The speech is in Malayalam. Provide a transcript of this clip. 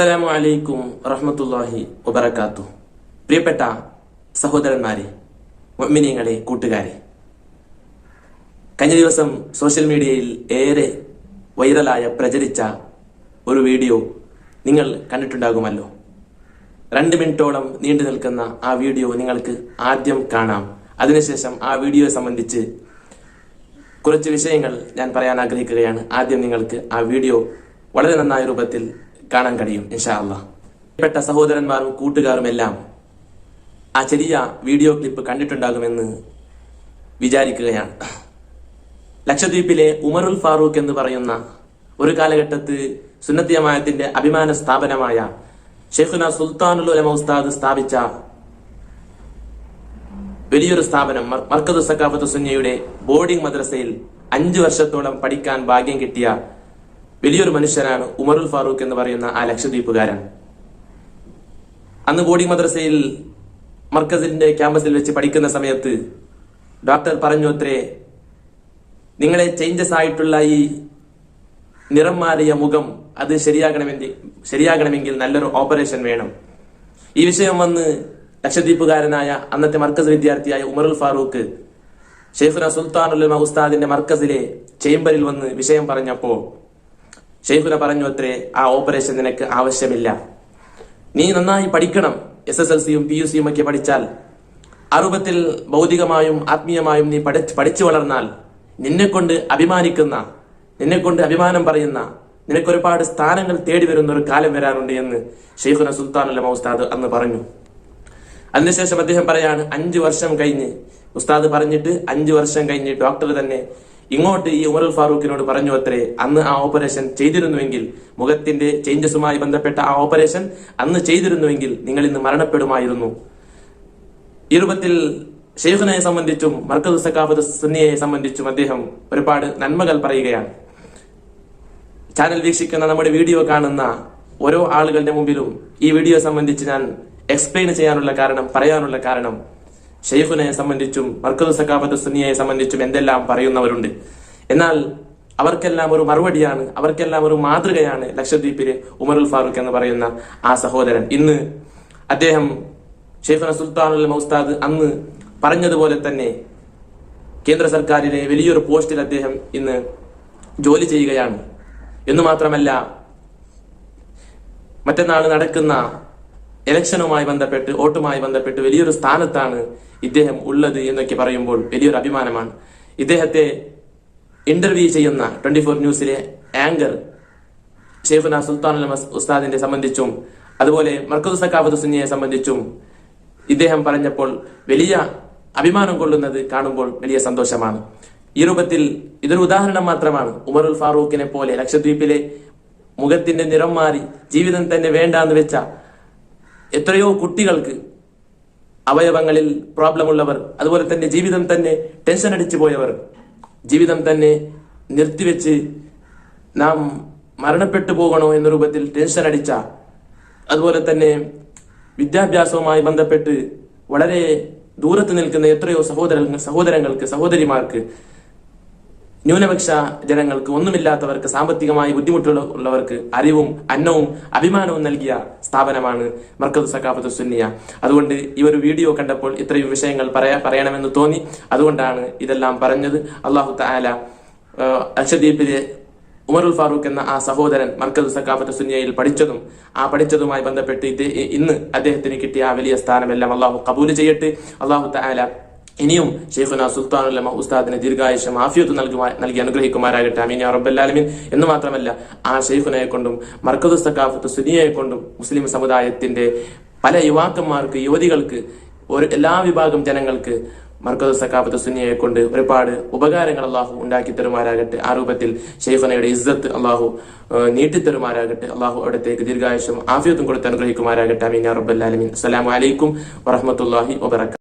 അസ്സലാമു അലൈക്കും റഹ്മത്തുല്ലാഹി വബർക്കാത്തു പ്രിയപ്പെട്ട സഹോദരന്മാരെ മമ്മിനിയങ്ങളെ കൂട്ടുകാരെ. കഴിഞ്ഞ ദിവസം സോഷ്യൽ മീഡിയയിൽ ഏറെ വൈറലായ പ്രചരിച്ച ഒരു വീഡിയോ നിങ്ങൾ കണ്ടിട്ടുണ്ടാകുമല്ലോ. രണ്ട് മിനിറ്റോളം നീണ്ടു നിൽക്കുന്ന ആ വീഡിയോ നിങ്ങൾക്ക് ആദ്യം കാണാം. അതിനുശേഷം ആ വീഡിയോയെ സംബന്ധിച്ച് കുറച്ച് വിഷയങ്ങൾ ഞാൻ പറയാൻ ആഗ്രഹിക്കുകയാണ്. ആദ്യം നിങ്ങൾക്ക് ആ വീഡിയോ വളരെ നന്നായ രൂപത്തിൽ കാണാൻ കഴിയും ഇൻഷാ പ്രിയപ്പെട്ട സഹോദരന്മാരും കൂട്ടുകാരും എല്ലാം ആ ചെറിയ വീഡിയോ ക്ലിപ്പ് കണ്ടിട്ടുണ്ടാകുമെന്ന് വിചാരിക്കുകയാണ്. ലക്ഷദ്വീപിലെ ഉമറുൽ ഫാറൂഖ് എന്ന് പറയുന്ന ഒരു കാലഘട്ടത്ത് സുന്നത്തിയമായത്തിന്റെ അഭിമാന സ്ഥാപനമായ ഷെയ്ഖുന സുൽത്താനുൽ ഉലമ ഉസ്താദ് സ്ഥാപിച്ച വലിയൊരു സ്ഥാപനം മർക്കദു സക്കാഫത്ത് സുന്നയുടെ ബോർഡിംഗ് മദ്രസയിൽ അഞ്ചു വർഷത്തോളം പഠിക്കാൻ ഭാഗ്യം കിട്ടിയ വലിയൊരു മനുഷ്യനാണ് ഉമറുൽ ഫാറൂഖ് എന്ന് പറയുന്ന ആ ലക്ഷദ്വീപുകാരൻ. അന്ന് ബോർഡിംഗ് മദ്രസയിൽ മർക്കസിന്റെ ക്യാമ്പസിൽ വെച്ച് പഠിക്കുന്ന സമയത്ത് ഡോക്ടർ പറഞ്ഞു അത്രേ നിങ്ങളെ ചേഞ്ചസ് ആയിട്ടുള്ള ഈ നിറം മാറിയ മുഖം അത് ശരിയാകണമെങ്കിൽ ശരിയാകണമെങ്കിൽ നല്ലൊരു ഓപ്പറേഷൻ വേണം. ഈ വിഷയം വന്ന് ലക്ഷദ്വീപുകാരനായ അന്നത്തെ മർക്കസ് വിദ്യാർത്ഥിയായ ഉമറുൽ ഫാറൂഖ് ഷെയ്ഖുന സുൽത്താനുൽ ഉസ്താദിന്റെ മർക്കസിലെ ചേംബറിൽ വന്ന് വിഷയം പറഞ്ഞപ്പോ ഷെയ്ഖുന പറഞ്ഞു അത്രേ ആ ഓപ്പറേഷൻ നിനക്ക് ആവശ്യമില്ല. നീ നന്നായി പഠിക്കണം. എസ് എസ് എൽ സിയും പി യു സിയും ഒക്കെ പഠിച്ചാൽ അറുപത്തിൽ ഭൗതികമായും ആത്മീയമായും നീ പഠി പഠിച്ചു വളർന്നാൽ നിന്നെ കൊണ്ട് അഭിമാനിക്കുന്ന നിന്നെ കൊണ്ട് അഭിമാനം പറയുന്ന നിനക്കൊരുപാട് സ്ഥാനങ്ങൾ തേടി വരുന്ന ഒരു കാലം വരാനുണ്ട് എന്ന് ഷെയ്ഖുന സുൽത്താനുൽ ഉസ്താദ് അന്ന് പറഞ്ഞു. അതിനുശേഷം അദ്ദേഹം പറയാണ് അഞ്ചു വർഷം കഴിഞ്ഞ്. ഉസ്താദ് പറഞ്ഞിട്ട് അഞ്ചു വർഷം കഴിഞ്ഞ് ഡോക്ടർ തന്നെ ഇങ്ങോട്ട് ഈ ഉമറുൽ ഫാറൂഖിനോട് പറഞ്ഞു അത്രേ. അന്ന് ആ ഓപ്പറേഷൻ ചെയ്തിരുന്നുവെങ്കിൽ മുഖത്തിന്റെ ചേഞ്ചസുമായി ബന്ധപ്പെട്ട ആ ഓപ്പറേഷൻ അന്ന് ചെയ്തിരുന്നുവെങ്കിൽ നിങ്ങൾ ഇന്ന് മരണപ്പെടുമായിരുന്നു. ഇരുപത്തിൽ രൂപത്തിൽ ഷെയ്ഖിനെ സംബന്ധിച്ചും മർക്കസ് സക്കാഫത്ത് സുന്നിയെ സംബന്ധിച്ചും അദ്ദേഹം ഒരുപാട് നന്മകൾ പറയുകയാണ്. ചാനൽ വീക്ഷിക്കുന്ന നമ്മുടെ വീഡിയോ കാണുന്ന ഓരോ ആളുകളുടെ മുമ്പിലും ഈ വീഡിയോ സംബന്ധിച്ച് ഞാൻ എക്സ്പ്ലെയിൻ ചെയ്യാനുള്ള കാരണം പറയാനുള്ള കാരണം ഷെയ്ഖുനെ സംബന്ധിച്ചും മർക്കസ് സക്കാഫത്ത് സുനിയെ സംബന്ധിച്ചും എന്തെല്ലാം പറയുന്നവരുണ്ട്. എന്നാൽ അവർക്കെല്ലാം ഒരു മറുപടിയാണ് അവർക്കെല്ലാം ഒരു മാതൃകയാണ് ലക്ഷദ്വീപിലെ ഉമറുൽ ഫാറൂഖ് എന്ന് പറയുന്ന ആ സഹോദരൻ. ഇന്ന് അദ്ദേഹം ഷെയ്ഖുന സുൽത്താനുൽ മൗസ്താദ് അന്ന് പറഞ്ഞതുപോലെ തന്നെ കേന്ദ്ര സർക്കാരിലെ വലിയൊരു പോസ്റ്റിൽ അദ്ദേഹം ഇന്ന് ജോലി ചെയ്യുകയാണ്. എന്ന് മാത്രമല്ല മറ്റന്നാൾ നടക്കുന്ന ഇലക്ഷനുമായി ബന്ധപ്പെട്ട് വോട്ടുമായി ബന്ധപ്പെട്ട് വലിയൊരു സ്ഥാനത്താണ് ഇദ്ദേഹം ഉള്ളത് എന്നൊക്കെ പറയുമ്പോൾ വലിയൊരു അഭിമാനമാണ്. ഇദ്ദേഹത്തെ ഇന്റർവ്യൂ ചെയ്യുന്ന ട്വന്റി ഫോർ ന്യൂസിലെ ആങ്കർ ഷെയ്ഫുന സുൽത്താൻ ഉസ്താദിനെ സംബന്ധിച്ചും അതുപോലെ മർക്കസ് സക്കാഫത്ത് സുന്നിയെ സംബന്ധിച്ചും ഇദ്ദേഹം പറഞ്ഞപ്പോൾ വലിയ അഭിമാനം കൊള്ളുന്നത് കാണുമ്പോൾ വലിയ സന്തോഷമാണ്. ഈ രൂപത്തിൽ ഇതൊരു ഉദാഹരണം മാത്രമാണ്. ഉമറുൽ ഫാറൂഖിനെ പോലെ ലക്ഷദ്വീപിലെ മുഖത്തിന്റെ നിറം മാറി ജീവിതം തന്നെ വേണ്ടാന്ന് വെച്ച എത്രയോ കുട്ടികൾക്ക് അവയവങ്ങളിൽ പ്രോബ്ലം ഉള്ളവർ അതുപോലെ തന്നെ ജീവിതം തന്നെ ടെൻഷൻ അടിച്ചു പോയവർ ജീവിതം തന്നെ നിർത്തിവെച്ച് നാം മരണപ്പെട്ടു പോകണോ എന്ന രൂപത്തിൽ ടെൻഷൻ അടിച്ച അതുപോലെ തന്നെ വിദ്യാഭ്യാസവുമായി ബന്ധപ്പെട്ട് വളരെ ദൂരത്ത് നിൽക്കുന്ന എത്രയോ സഹോദര സഹോദരങ്ങൾക്ക് സഹോദരിമാർക്ക് ന്യൂനപക്ഷ ജനങ്ങൾക്ക് ഒന്നുമില്ലാത്തവർക്ക് സാമ്പത്തികമായി ബുദ്ധിമുട്ടുള്ളവർക്ക് അറിവും അന്നവും അഭിമാനവും നൽകിയ സ്ഥാപനമാണ് മർക്കസ് സക്കാഫത്ത് സുന്നിയ. അതുകൊണ്ട് ഈ ഒരു വീഡിയോ കണ്ടപ്പോൾ ഇത്രയും വിഷയങ്ങൾ പറയാ പറയണമെന്ന് തോന്നി. അതുകൊണ്ടാണ് ഇതെല്ലാം പറഞ്ഞത്. അള്ളാഹു താല അക്ഷദ്വീപിലെ ഉമറുൽ ഫാറൂഖ് എന്ന ആ സഹോദരൻ മർക്കസ് സക്കാഫത്ത് സുന്നിയയിൽ പഠിച്ചതും ആ പഠിച്ചതുമായി ബന്ധപ്പെട്ട് ഇന്ന് അദ്ദേഹത്തിന് കിട്ടിയ ആ വലിയ സ്ഥാനമെല്ലാം അള്ളാഹു കബൂൽ ചെയ്യട്ടെ. അള്ളാഹു താല ഇനിയും ഷെയ്ഖുന സുൽത്താനുല്ലമ ഉസ്താദിന് ദീർഘായുഷം നൽകുമാ നൽകി അനുഗ്രഹിക്കുമാരാകട്ടെ അമീൻ യാ റബ്ബല്ലാലമീൻ എന്ന് മാത്രമല്ല ആ ഷെയ്ഖുനയെ കൊണ്ടും മർക്കദു സക്കാഫത്ത് സുനിയെ കൊണ്ടും മുസ്ലിം സമുദായത്തിന്റെ പല യുവാക്കന്മാർക്ക് യുവതികൾക്ക് ഒരു എല്ലാ വിഭാഗം ജനങ്ങൾക്ക് മർക്കദു സക്കാഫത്ത് സുനിയെ കൊണ്ട് ഒരുപാട് ഉപകാരങ്ങൾ അള്ളാഹു ഉണ്ടാക്കി തരുമാരാകട്ടെ ആ രൂപത്തിൽ ഷെയ്ഖുനയുടെ ഇസ്സത്ത് അള്ളാഹു നീട്ടിത്തരുമാരാകട്ടെ അള്ളാഹു അവിടത്തേക്ക് ദീർഘായുഷം ആഫിയത്തും കൊടുത്ത് അനുഗ്രഹിക്കുമാരാകട്ടെ അമീൻ റബ്ബല്ലാലമീൻ അസ്സലാമു അലൈക്കും വറഹ്മത്തുള്ളാഹി വബറകാതുഹു